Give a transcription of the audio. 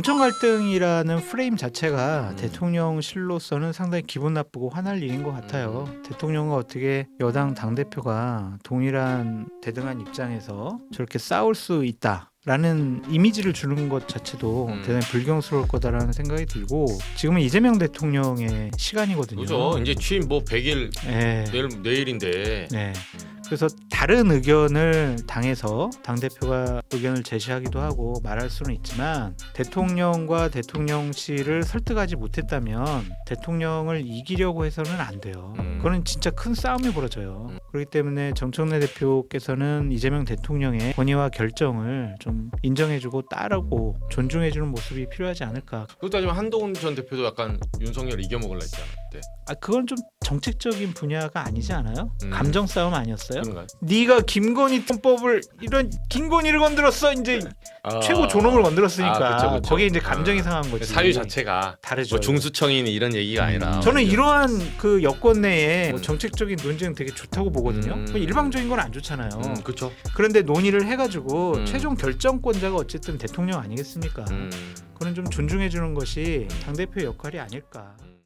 정청 갈등이라는 프레임 자체가 음. 대통령실로서는 상당히 기분 나쁘고 화날 일인 것 같아요. 음. 대통령과 어떻게 여당 당 대표가 동일한 대등한 입장에서 저렇게 싸울 수 있다. 라는 이미지를 주는 것 자체도 음. 대단히 불경스러울 거다라는 생각이 들고 지금은 이재명 대통령의 시간이거든요. 그죠. 이제 취임 뭐 100일 네. 내일 내일인데. 네. 그래서 다른 의견을 당에서 당 대표가 의견을 제시하기도 하고 말할 수는 있지만 대통령과 대통령실을 설득하지 못했다면 대통령을 이기려고 해서는 안 돼요. 음. 그거는 진짜 큰 싸움이 벌어져요. 음. 그렇기 때문에 정청래 대표께서는 이재명 대통령의 권위와 결정을 좀 인정해주고 따르고 존중해주는 모습이 필요하지 않을까. 그렇다 하지만 한동훈 전 대표도 약간 윤석열 이겨먹을라 했잖아. 그때. 아 그건 좀 정책적인 분야가 아니지 않아요? 음. 감정 싸움 아니었어요? 그런가요? 네가 김건희 통법을 이런 김건희를 건드렸어 이제 아. 최고 존엄을 건드렸으니까 아, 그쵸, 그쵸. 거기에 이제 감정이 아. 상한 거지 사유 자체가 다르죠. 뭐 중수청이니 이런 얘기가 아니라. 저는 이러한 그 여권 내에 뭐 음. 정책적인 논쟁 되게 좋다고 보거든요. 음. 뭐 일방적인 건 안 좋잖아요. 음, 그렇죠. 그런데 논의를 해가지고 음. 최종 결정권자가 어쨌든 대통령 아니겠습니까? 음. 그건 좀 존중해 주는 것이 당 대표의 역할이 아닐까. 음.